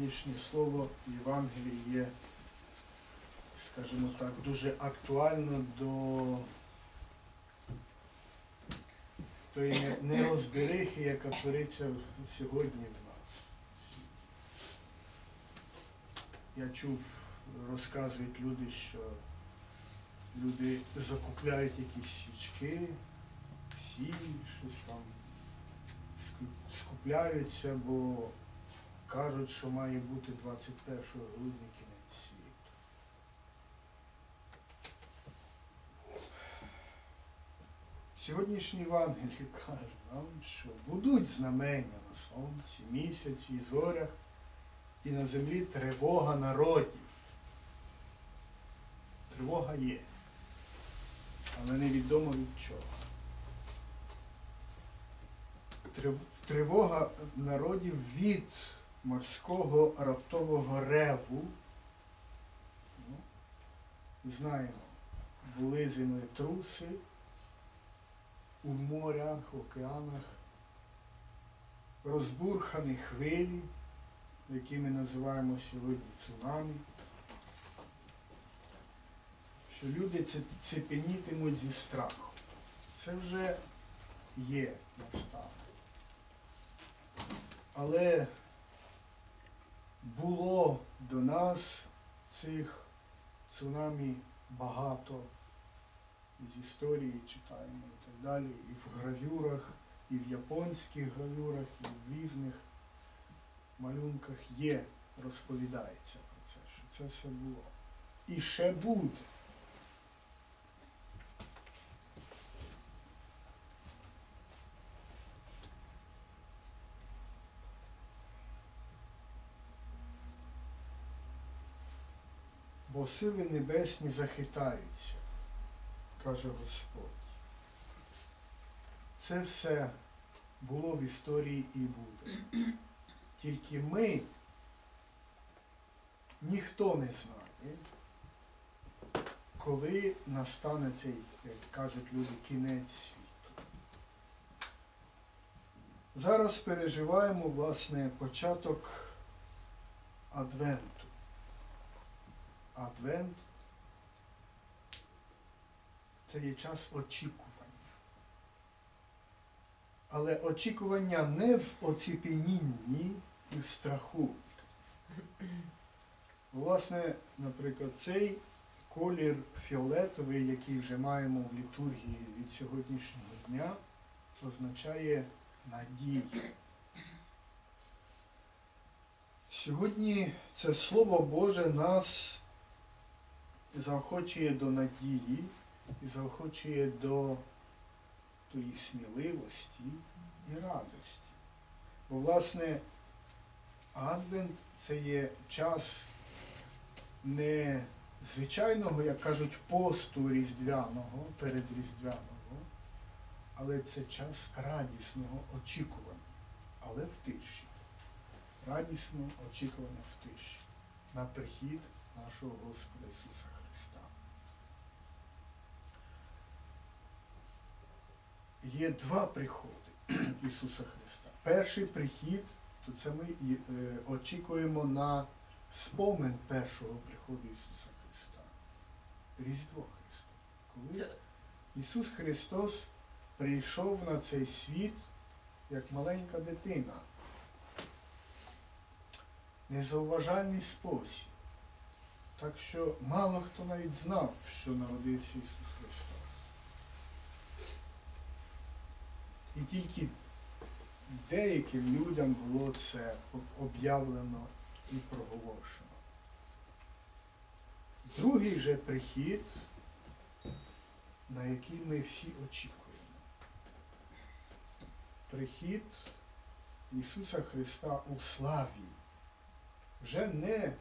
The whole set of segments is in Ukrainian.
сьогоднішнє слово Євангелії є, скажімо так, дуже актуально до тої нерозберихи, яка твориться сьогодні в нас. Я чув, розказують люди, що люди закупляють якісь свічки, сіль, щось там скупляються, бо кажуть, що має бути 21 грудня кінець світу. Сьогоднішній Євангелій каже нам, що будуть знамення на сонці, місяці, і зорях, і на землі тривога народів. Тривога є, але невідомо від чого. Трив- Тривога народів від морського раптового реву. Ну, знаємо, були землетруси у морях, океанах, розбурхані хвилі, які ми називаємо сьогодні цунамі, що люди цепенітимуть зі страху. Це вже є настало. Але було до нас цих цунамі багато. І з історії читаємо і так далі, і в гравюрах, і в японських гравюрах, і в різних малюнках є, розповідається про це, що це все було. І ще буде. Бо сили небесні захитаються, каже Господь. Це все було в історії і буде. Тільки ми, ніхто не знає, коли настане цей, як кажуть люди, кінець світу. Зараз переживаємо, власне, початок Адвенту. Адвент це є час очікування. Але очікування не в оціпенінні і в страху. Власне, наприклад, цей колір фіолетовий, який вже маємо в літургії від сьогоднішнього дня, означає надію. Сьогодні це Слово Боже нас заохочує до надії і заохочує до тої сміливості і радості. Бо, власне, Адвент це є час не звичайного, як кажуть, посту різдвяного, передріздвяного, але це час радісного очікування, але в тиші. Радісно очікування в тиші на прихід нашого Господа Ісуса Христа. Є два приходи Ісуса Христа. Перший прихід, то це ми і, е, очікуємо на спомин першого приходу Ісуса Христа. Різдво Христове. Коли Ісус Христос прийшов на цей світ як маленька дитина. Незауважальний спосіб. Так що мало хто навіть знав, що народився Ісус Христос. І тільки деяким людям було це об'явлено і проголошено. Другий же прихід, на який ми всі очікуємо. Прихід Ісуса Христа у славі. Вже не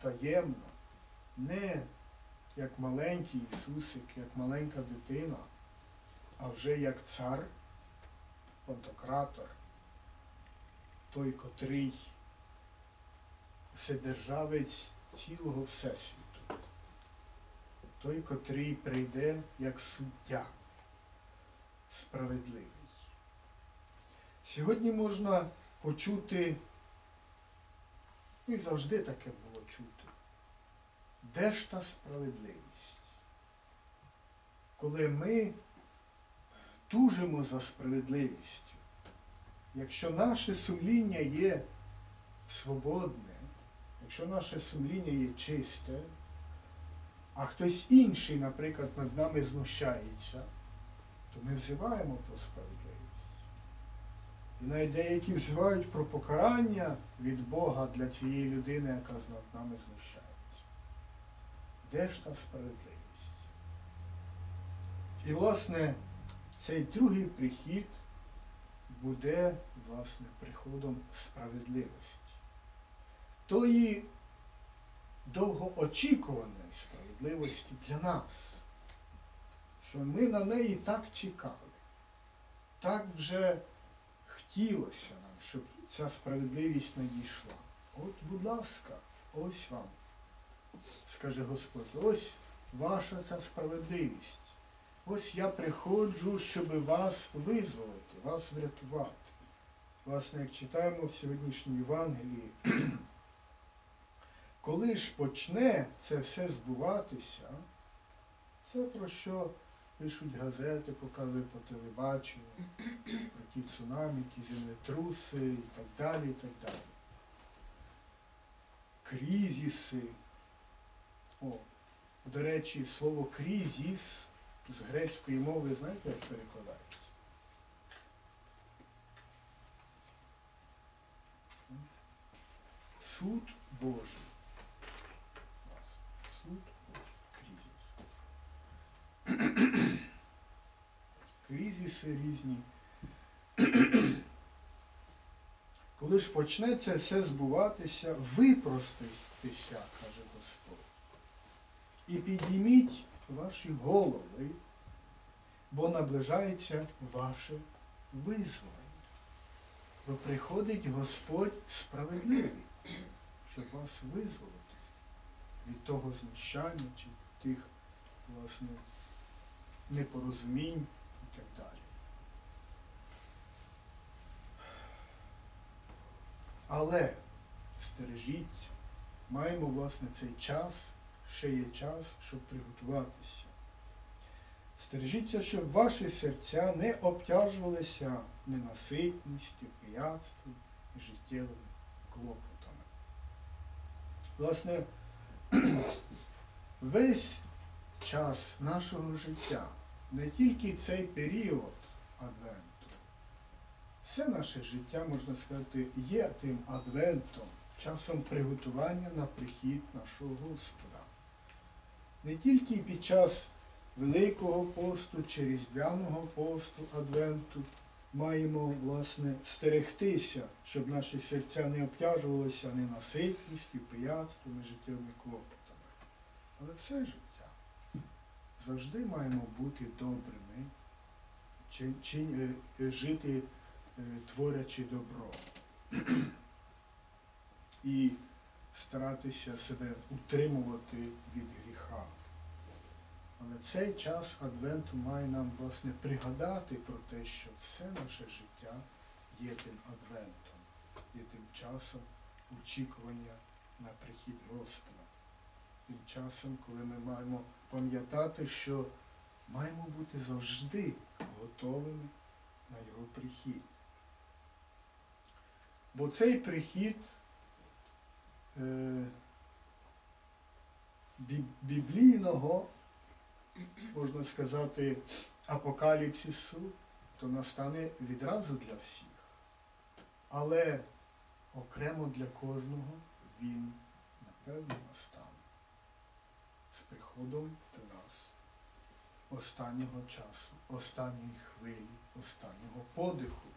таємно, не як маленький Ісусик, як маленька дитина, а вже як цар, понтократор, той, котрий вседержавець цілого Всесвіту, той, котрий прийде як суддя, справедливий. Сьогодні можна почути Ну і завжди таке було чути. Де ж та справедливість? Коли ми тужимо за справедливістю, якщо наше сумління є свободне, якщо наше сумління є чисте, а хтось інший, наприклад, над нами знущається, то ми взиваємо про справедливість. І навіть деякі взивають про покарання від Бога для цієї людини, яка над нами знущається. Де ж та справедливість? І, власне, цей другий прихід буде, власне, приходом справедливості. Тої довгоочікуваної справедливості для нас, що ми на неї так чекали, так вже хотілося нам, щоб ця справедливість надійшла. От, будь ласка, ось вам, скаже Господь, ось ваша ця справедливість. Ось я приходжу, щоб вас визволити, вас врятувати. Власне, як читаємо в сьогоднішній Євангелії, коли ж почне це все збуватися, це про що пишуть газети, показують по телебаченню, про ті цунамі, ті землетруси і так далі, і так далі. Крізіси. О, до речі, слово крізіс з грецької мови, знаєте, як перекладається? Суд Божий. Суд Божий. Крізіс. Крізіси різні. Коли ж почне це все збуватися, випроститися, каже Господь. І підійміть ваші голови, бо наближається ваше визволення. Бо приходить Господь справедливий, щоб вас визволити від того знущання чи тих, власне, непорозумінь і так далі. Але стережіться, маємо, власне, цей час, ще є час, щоб приготуватися. Стережіться, щоб ваші серця не обтяжувалися ненаситністю, пияцтвом і життєвими клопотами. Власне, весь час нашого життя, не тільки цей період Адвенту, все наше життя, можна сказати, є тим адвентом, часом приготування на прихід нашого Господа. Не тільки під час Великого посту чи Різдвяного посту Адвенту маємо, власне, стерегтися, щоб наші серця не обтяжувалися ненаситністю, пияцтвом життєвими клопотами. Але все життя завжди маємо бути добрими, чи, чи, е, жити е, творячи добро. І старатися себе утримувати від гріха. Але цей час Адвенту має нам, власне, пригадати про те, що все наше життя є тим Адвентом, є тим часом очікування на прихід Господа. Тим часом, коли ми маємо пам'ятати, що маємо бути завжди готовими на його прихід. Бо цей прихід біблійного, можна сказати, апокаліпсису, то настане відразу для всіх. Але окремо для кожного він напевно настане з приходом до нас останнього часу, останньої хвилі, останнього подиху.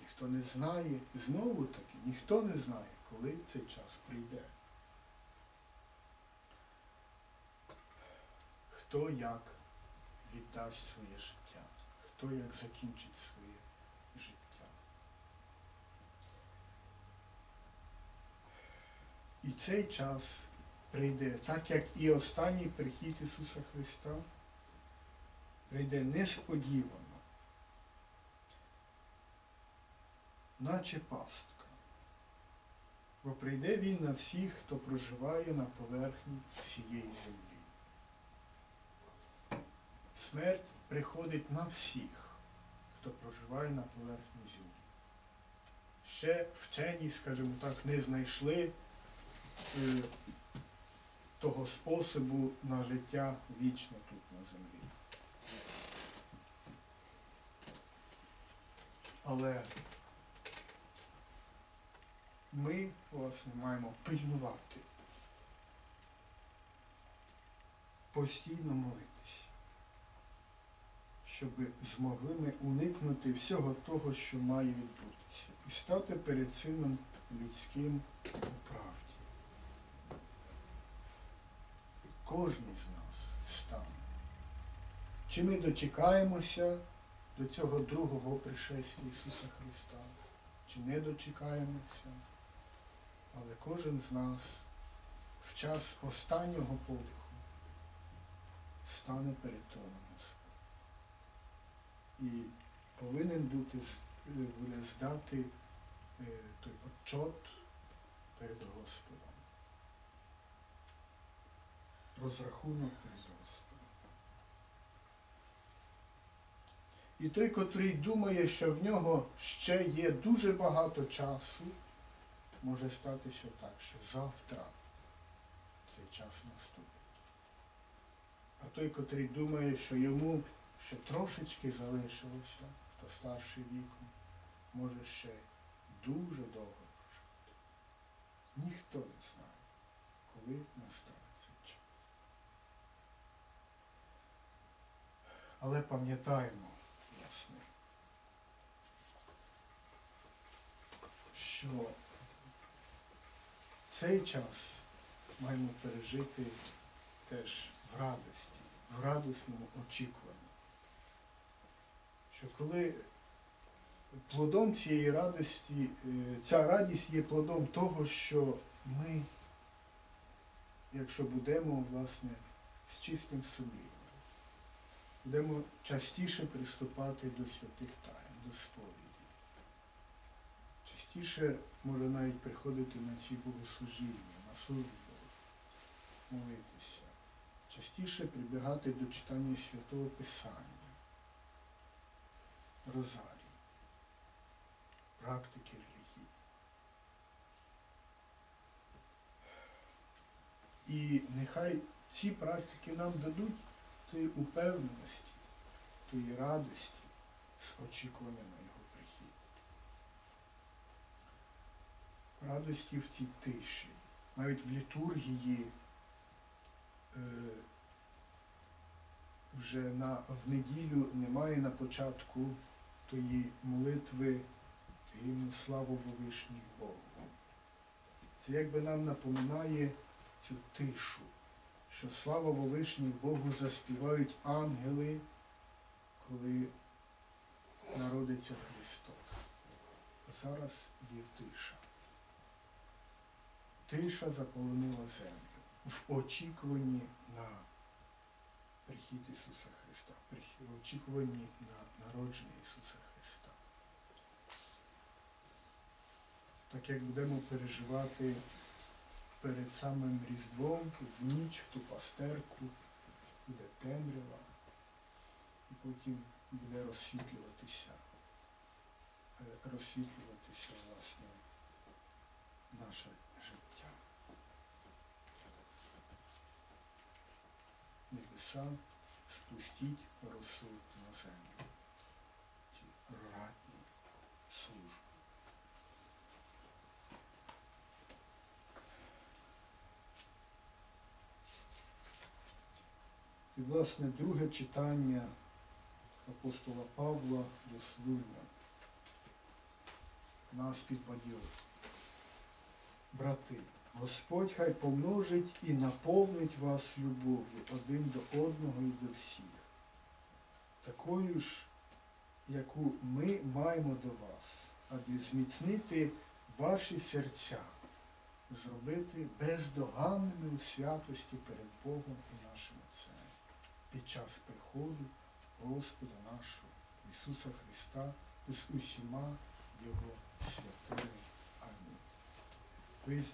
Ніхто не знає, знову таки, ніхто не знає, коли цей час прийде. Хто як віддасть своє життя, хто як закінчить своє життя. І цей час прийде, так як і останній прихід Ісуса Христа, прийде несподівано, наче пастка. Бо прийде він на всіх, хто проживає на поверхні цієї землі. Смерть приходить на всіх, хто проживає на поверхні землі. Ще вчені, скажімо так, не знайшли е, того способу на життя вічне тут на землі. Але ми, власне, маємо пильнувати, постійно молитися, щоб змогли ми уникнути всього того, що має відбутися, і стати перед сином людським у правді. Кожний з нас стане. Чи ми дочекаємося до цього другого пришестя Ісуса Христа, чи не дочекаємося, але кожен з нас в час останнього подиху стане перед троном. І повинен бути, е, буде здати е, той отчот перед Господом. Розрахунок перед Господом. І той, котрий думає, що в нього ще є дуже багато часу, може статися так, що завтра цей час наступить. А той, котрий думає, що йому ще трошечки залишилося, хто старший віком, може ще дуже довго прожити. Ніхто не знає, коли настане цей час. Але пам'ятаємо, ясне, що цей час маємо пережити теж в радості, в радісному очікуванні. Що коли плодом цієї радості, е, ця радість є плодом того, що ми, якщо будемо, власне, з чистим сумлінням, будемо частіше приступати до святих тайн, до сповіді. Частіше може навіть приходити на ці богослужіння, на службу, молитися. Частіше прибігати до читання Святого Писання, розарій, практики релігії. І нехай ці практики нам дадуть тієї упевненості, тої радості з очікування на його прихід. Радості в цій тиші. Навіть в літургії е, вже на, в неділю немає на початку тої молитви гімну славу Вовишній Богу. Це якби нам напоминає цю тишу, що слава Вовишній Богу заспівають ангели, коли народиться Христос. Зараз є тиша. Тиша заполонила землю в очікуванні на прихід Ісуса Христа, в очікуванні на народження Ісуса Христа. Так як будемо переживати перед самим Різдвом, в ніч, в ту пастерку, буде темрява, і потім буде розсвітлюватися, е, розсвітлюватися, власне, наше життя. Небеса спустіть росу на землю. Ці ратні служби. І, власне, друге читання апостола Павла до Слуня нас підбадьорить. Брати, Господь хай помножить і наповнить вас любов'ю один до одного і до всіх, такою ж, яку ми маємо до вас, аби зміцнити ваші серця, зробити бездоганними у святості перед Богом і нашим Отцем під час приходу Господа нашого Ісуса Христа з усіма Його святими. Please.